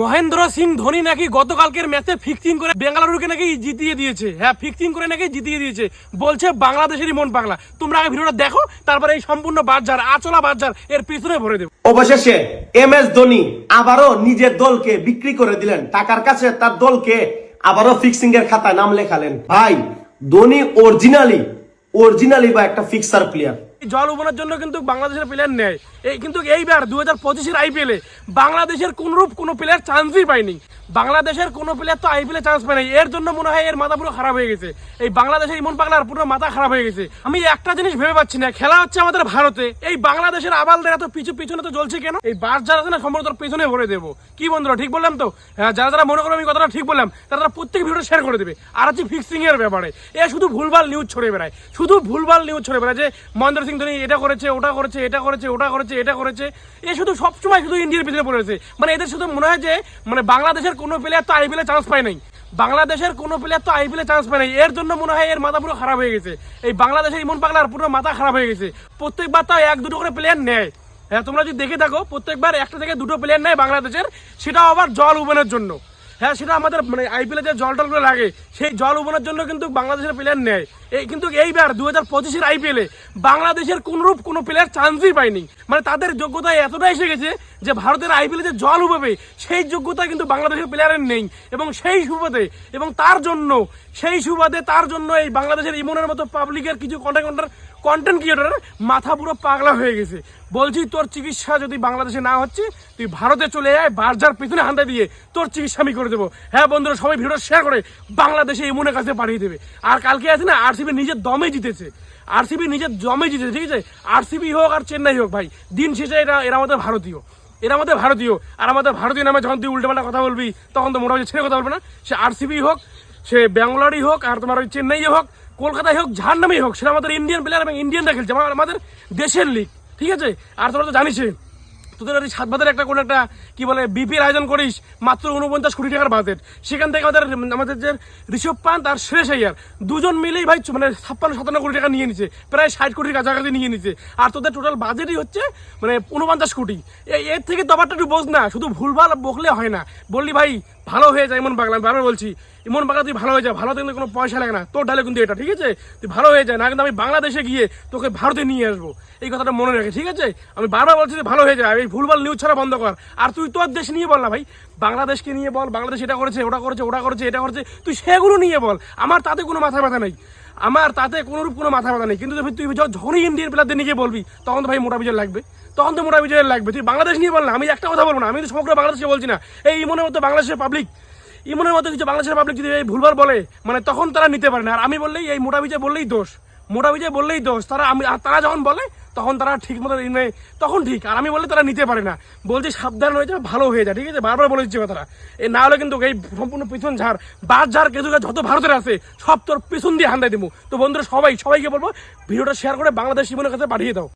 মহেন্দ্র সিং ধোনি নাকি গতকালকের ম্যাচে ফিক্সিং করে বেঙ্গালুরুকে নাকি জিতিয়ে দিয়েছে। হ্যাঁ ফিক্সিং করে নাকি জিতিয়ে দিয়েছে। বলছে বাংলাদেশেরই মন পাগলা তোমরা আগে ভিডিওটা দেখো, তারপরে এই সম্পূর্ণ বাজার, আচলা বাজার এর পিছনে ভরে দেবো। অবশেষে এম এস ধোনি আবারও নিজের দলকে বিক্রি করে দিলেন। টাকার কাছে তার দলকে আবারও ফিক্সিং এর খাতায় নাম লেখালেন। ভাই, ধোনি অরিজিনালি অরিজিনালি বা একটা ফিক্সার প্লেয়ার জল উপনার জন্য কিন্তু বাংলাদেশের প্লেয়ার নেয়। এই কিন্তু এইবার দু হাজার পঁচিশের আইপিএলে বাংলাদেশের কোনরূপ কোনো প্লেয়ার চান্সই পায়নি। বাংলাদেশের কোনো প্লেয়ার তো আইপিএলে চান্স পায়নি এর জন্য মনে হয় এর মাথা পুরো খারাপ হয়ে গেছে। এই বাংলাদেশের ইমন পাগলার পুরো মাথা খারাপ হয়ে গেছে। আমি একটা জিনিস ভেবে পাচ্ছি না খেলা হচ্ছে আমাদের ভারতে। এই বাংলাদেশের আবালদের এত পিছু পিছনে তো জ্বলছে কেন? এই বাস যারা আছে না সম্ভবত পেছনে ভরে দেবো। কি বন্ধুরা ঠিক বললাম তো? হ্যাঁ, যারা যারা মনে করো আমি কথাটা ঠিক বললাম তারা তারা প্রত্যেক ভিডিও শেয়ার করে দেবে। আর হচ্ছে ফিক্সিং এর ব্যাপারে। এ শুধু ভুলভাল নিউজ ছড়িয়ে বেড়ায়। শুধু ভুলভাল নিউজ ছড়িয়ে বেড়ায় যে মহেন্দ্র সিং ধোনি এটা করেছে ওটা করেছে এটা করেছে ওটা করেছে এটা করেছে। এ শুধু সবসময় শুধু ইন্ডিয়ার পিছনে পড়েছে মানে এদের শুধু মনে হয় যে মানে বাংলাদেশের কোনো প্লেয়ার তো আইপিএলে চান্স পায় নাই। বাংলাদেশের কোনো প্লেয়ার তো আইপিএলে চান্স পায় নাই। এর জন্য মনে হয় এর মাথা পুরো খারাপ হয়ে গেছে। এই বাংলাদেশের ইমন পাগলার পুরো মাথা খারাপ হয়ে গেছে। প্রত্যেকবার তাও এক দুটো করে প্লেয়ার নেয়। হ্যাঁ তোমরা যদি দেখে থাকো, প্রত্যেকবার একটা থেকে দুটো প্লেয়ার নেয় বাংলাদেশের। সেটাও আবার জল উবানের জন্য। হ্যাঁ সেটা আমাদের মানে আইপিএলে যে জল টলগুলো লাগে, সেই জল উবানের জন্য কিন্তু বাংলাদেশের প্লেয়ার নেয়। এই কিন্তু এইবার দু হাজার পঁচিশের আইপিএলে বাংলাদেশের কোনরূপ কোনো প্লেয়ার চান্সই পায়নি। মানে তাদের যোগ্যতা এতটা এসে গেছে যে ভারতের আইপিএলে যে জল উবাবে সেই যোগ্যতা কিন্তু বাংলাদেশের প্লেয়ারের নেই। এবং সেই সুবাদে, এবং তার জন্য, সেই সুবাদে, তার জন্য এই বাংলাদেশের ইমনের মতো পাবলিকের কিছু কন্টেন্ট কন্টেন্ট ক্রিয়েটারের মাথা পুরো পাগলা হয়ে গেছে। বলছি, তোর চিকিৎসা যদি বাংলাদেশে না হচ্ছে, তুই ভারতে চলে আয়, বার্জার পিছনে হান্তা দিয়ে তোর চিকিৎসা আমি করে দেবো। হ্যাঁ বন্ধুরা, সবাই ভিডিও শেয়ার করে বাংলাদেশে ইমনের কাছে পাঠিয়ে দেবে। আর কালকে আছে না আরসিবি নিজের দমে জিতেছে। আরসিবি নিজের দমে জিতেছে, ঠিক আছে? আরসিবি হোক আর চেন্নাই হোক, ভাই। দিন শেষে এরা এরা আমাদের ভারতীয়। এরা আমাদের ভারতীয়। আর আমাদের ভারতীয় নামে যখন তুই উল্টোপাল্টা কথা বলবি, তখন তো মোটামুটি ছেড়ে কথা বলবে না। সে আরসিবি হোক, সে ব্যাঙ্গালোরই হোক, আর তোমার ওই চেন্নাই হোক, কলকাতায় হোক যার নামেই হোক, সেটা আমাদের ইন্ডিয়ান প্লেয়ার এবং ইন্ডিয়ানরা খেলছে, আমাদের দেশের লিগ ঠিক আছে? আর তোমরা তো জানিসই। তোদের ওই সাত বাজারে একটা কোনো একটা, কি বলে বিপির আয়োজন করিস, মাত্র উনপঞ্চাশ কোটি টাকার বাজেট সেখান থেকে আমাদের আমাদের যে ঋষভ পান্ত আর শ্রেষ আইয়ার, দুজন মিলেই ভাই মানে ছাপ্পান্ন, সাতান্ন কোটি টাকা নিয়ে নিছে, প্রায় ষাট কোটির কাছাকাছি নিয়ে নিছে। আর তোদের টোটাল বাজেটই হচ্ছে মানে উনপঞ্চাশ কোটি। এর থেকে তফাৎটা একটু বোঝ না, শুধু ভুলভাল বকলে হয় না। বললি ভাই, ভালো হয়ে যায় এমন বাংলা আমি বলছি। এমন বাংলা তুই ভালো হয়ে যা, ভালো কিন্তু কোনো পয়সা লাগে না। তোর ঢালে কিন্তু এটা, ঠিক আছে? তুই ভালো হয়ে যায় না কিন্তু আমি বাংলাদেশে গিয়ে তোকে ভারতে নিয়ে আসব। এই কথাটা মনে রাখে, ঠিক আছে? আমি বারবার বলছি যে ভালো হয়ে যায় এই ভুলভাল নিউজ ছাড়া বন্ধ কর। আর তুই তোর দেশ নিয়ে বল না ভাই। বাংলাদেশকে নিয়ে বল, বাংলাদেশ এটা করেছে, ওটা করেছে ওটা করেছে, এটা করেছে। তুই সেগুলো নিয়ে বল। আমার তাতে কোনো মাথা ব্যথা নেই। আমার তাতে কোনোরূপ কোনো মাথা ব্যথা নেই। কিন্তু তুই তুই যখন- যখনই ইন্ডিয়ান প্লেয়ারদের নিয়ে বলবি, তখন তো ভাই মোটা বিজয় লাগবে। তখন তো মোটা বিজয় লাগবে। তুই বাংলাদেশ নিয়ে বল না, আমি একটা কথা বলব না, আমি তো সমগ্র বাংলাদেশকে বলছি না। এই মনের মতো বাংলাদেশের পাবলিক ইমনের মতো কিছু বাংলাদেশের পাবলিক যদি এই ভুলভাল বলে মানে তখন তারা নিতে পারে না। আর আমি বললেই এই মোটা বিজয় বললেই দোষ। মোটা বিজয় বললেই দোষ। তারা আমি তারা যখন বলে, তখন তারা ঠিক মতো তখন ঠিক। আর আমি বললে তারা নিতে পারে না। বলছি সাবধান হয়ে যাবে ভালো হয়ে যায় ঠিক আছে? বারবার বলে দিচ্ছি কথাটা। এ না হলে কিন্তু এই সম্পূর্ণ পিছন ঝাড় বাস ঝাড় কেতুকা যত ভারতের আছে, সব তোর পিছন দিয়ে হান্দাই দেবো। তো বন্ধুরা, সবাই সবাইকে বলব, ভিডিওটা শেয়ার করে বাংলাদেশ জীবনের কাছে পাঠিয়ে দাও।